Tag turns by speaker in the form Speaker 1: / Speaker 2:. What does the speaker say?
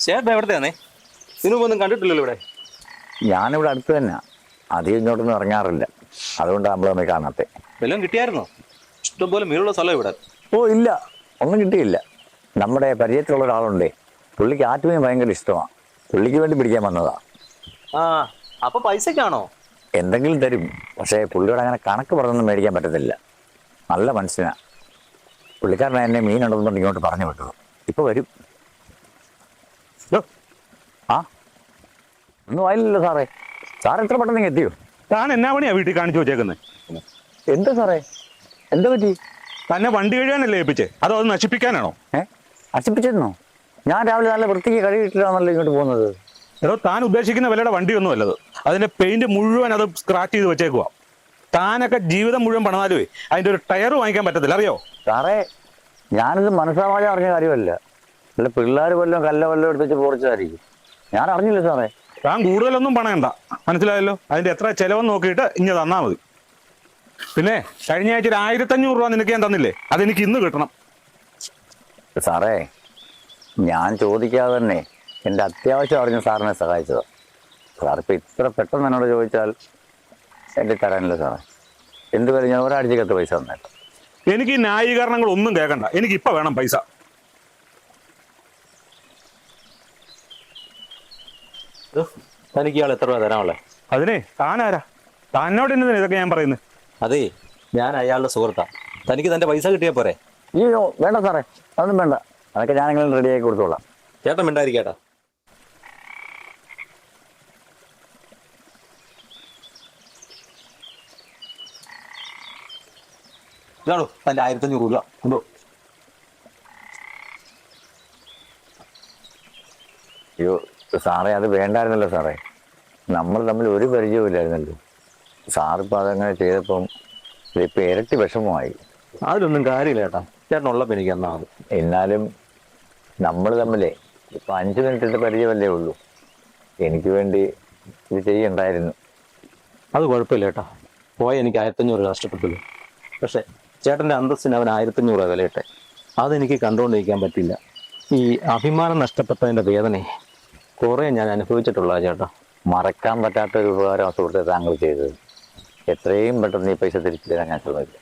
Speaker 1: ചേട്ടൻ എവിടത്തെയാണേ ഇതിനു മുമ്പൊന്നും കണ്ടിട്ടില്ലല്ലോ ഇവിടെ.
Speaker 2: ഞാനിവിടെ അടുത്ത് തന്നെ അധികം ഇങ്ങോട്ടൊന്നും ഇറങ്ങാറില്ല. അതുകൊണ്ടാണ് നമ്മൾ തമ്മിൽ കാണാത്തെ.
Speaker 1: വല്ലതും കിട്ടിയായിരുന്നോ? ഇഷ്ടംപോലെ മീനുള്ള സ്ഥലം ഇവിടെ.
Speaker 2: ഓ ഇല്ല. ഒന്നും കിട്ടിയില്ല. നമ്മുടെ പരിചയത്തിലുള്ള ഒരാളുണ്ടേ. പുള്ളിക്ക് ആറ്റുമീൻ ഭയങ്കര ഇഷ്ടമാണ് പുള്ളിക്ക് വേണ്ടി പിടിക്കാൻ വന്നതാ.
Speaker 1: ആ അപ്പൊ പൈസക്കാണോ?
Speaker 2: എന്തെങ്കിലും തരും. പക്ഷേ പുള്ളിയോട് അങ്ങനെ കണക്ക് പറഞ്ഞൊന്നും മേടിക്കാൻ പറ്റത്തില്ല. നല്ല മനുഷ്യനാ. പുള്ളിക്കാരനെ എന്നെ മീനുണ്ടെന്നുകൊണ്ട് ഇങ്ങോട്ട് പറഞ്ഞു വിട്ടത്. ഇപ്പൊ വരും. ആ. ഒന്നും ആയില്ലല്ലോ സാറേ. സാർ എത്ര പെട്ടെന്ന് എത്തിയോ?
Speaker 3: താൻ എന്നാ പണിയാ വീട്ടിൽ കാണിച്ചു വെച്ചേക്കുന്നത്
Speaker 2: എന്താ സാറേ? എന്താ പറ്റി?
Speaker 3: തന്നെ വണ്ടി കഴിയാനല്ലേ ഏൽപ്പിച്ചേ? അതോ അത് നശിപ്പിക്കാനാണോ?
Speaker 2: ഏ? നശിപ്പിച്ചിരുന്നോ? ഞാൻ രാവിലെ നല്ല വൃത്തിക്ക് കഴുകിയിട്ടില്ലാന്നല്ലോ ഇങ്ങോട്ട് പോകുന്നത്.
Speaker 3: ഏതോ താൻ ഉദ്ദേശിക്കുന്ന വിലയുടെ വണ്ടിയൊന്നും അല്ലത്. അതിന്റെ പെയിന്റ് മുഴുവൻ അത് സ്ക്രാച്ച് ചെയ്ത് വെച്ചേക്കുക താനൊക്കെ ജീവിതം മുഴുവൻ പണിതാലുവേ അതിന്റെ ഒരു ടയർ വാങ്ങിക്കാൻ പറ്റത്തില്ല. അറിയോ?
Speaker 2: സാറേ ഞാനിത് മനസ്സാവാതെ അറിഞ്ഞ കാര്യമല്ല. അല്ല പിള്ളേർ വല്ലതും കല്ല വല്ലതും എടുത്തിട്ട് പൊറിച്ചതായിരിക്കും ഞാൻ അറിഞ്ഞില്ല സാറേ.
Speaker 3: താൻ കൂടുതലൊന്നും പണയണ്ട. മനസ്സിലായല്ലോ? അതിന്റെ എത്ര ചെലവെന്ന് നോക്കിയിട്ട് ഇങ്ങനെ തന്നാ മതി. പിന്നെ കഴിഞ്ഞ ആഴ്ച ഒരു ആയിരത്തഞ്ഞൂറ് രൂപ നിനക്ക് ഞാൻ തന്നില്ലേ? അതെനിക്ക് ഇന്ന് കിട്ടണം.
Speaker 2: സാറേ ഞാൻ ചോദിക്കാതെ തന്നെ എന്റെ അത്യാവശ്യം അറിഞ്ഞ സാറിനെ സഹായിച്ചത്. സാറിപ്പോ ഇത്ര പെട്ടെന്ന് എന്നോട് ചോദിച്ചാൽ എന്റെ തരാനില്ല സാറേ. എന്തുവരെ ഞാൻ ഒരാഴ്ചക്കത്ത് പൈസ തന്നേക്കാം.
Speaker 3: എനിക്ക് ന്യായീകരണങ്ങൾ ഒന്നും കേൾക്കണ്ട എനിക്ക് ഇപ്പൊ വേണം പൈസ.
Speaker 1: തനിക്ക് ഇയാൾ എത്ര രൂപ തരാനുള്ളേ?
Speaker 3: അതിനെ താനാരാ? താനോട് എന്നതിന് ഇതൊക്കെ ഞാൻ പറയുന്നത്
Speaker 1: അതേ ഞാൻ അയാളുടെ സുഹൃത്താ. തനിക്ക് തന്റെ പൈസ കിട്ടിയാ പോരെ?
Speaker 2: അയ്യോ വേണ്ട സാറേ. അതൊന്നും വേണ്ട. അതൊക്കെ ഞാനെങ്കിലും റെഡിയാക്കി കൊടുത്തോളാം.
Speaker 1: ചേട്ടൻ മിണ്ടായിരിക്കേട്ടാ ഇതാണോ തന്റെ ആയിരത്തഞ്ഞൂറ് രൂപ? ഉണ്ടോ?
Speaker 2: അയ്യോ സാറേ അത് വേണ്ടായിരുന്നല്ലോ സാറേ. നമ്മൾ തമ്മിൽ ഒരു പരിചയമില്ലായിരുന്നല്ലോ സാറിപ്പോൾ അതങ്ങനെ ചെയ്തപ്പം ഇതിപ്പോൾ ഇരട്ടി വിഷമമായി.
Speaker 1: അതിലൊന്നും കാര്യമില്ല ചേട്ടാ ചേട്ടനുള്ളപ്പോ എനിക്ക് എന്നാ
Speaker 2: എന്നാലും നമ്മൾ തമ്മിലേ ഇപ്പം അഞ്ച് മിനിറ്റിന്റെ പരിചയമല്ലേ ഉള്ളൂ. എനിക്ക് വേണ്ടി ഇത് ചെയ്യണ്ടായിരുന്നു.
Speaker 1: അത് കുഴപ്പമില്ല ചേട്ടാ പോയ എനിക്ക് ആയിരത്തഞ്ഞൂറ് നഷ്ടപ്പെട്ടുള്ളൂ പക്ഷെ ചേട്ടന്റെ അന്തസ്സിന് അവൻ ആയിരത്തഞ്ഞൂറ് വിലയിട്ടെ. അതെനിക്ക് കണ്ടുകൊണ്ടിരിക്കാൻ പറ്റില്ല ഈ അഭിമാനം നഷ്ടപ്പെട്ടതിന്റെ വേദനയെ കുറെ ഞാൻ അനുഭവിച്ചിട്ടുള്ള ചേട്ടാ
Speaker 2: മറക്കാൻ പറ്റാത്ത ഒരു ഉപകാരം സുഹൃത്തെ താങ്കൾ ചെയ്തത്. എത്രയും പെട്ടെന്ന് ഈ പൈസ തിരിച്ചു തരാൻ ഞാൻ ശ്രമിക്കാം.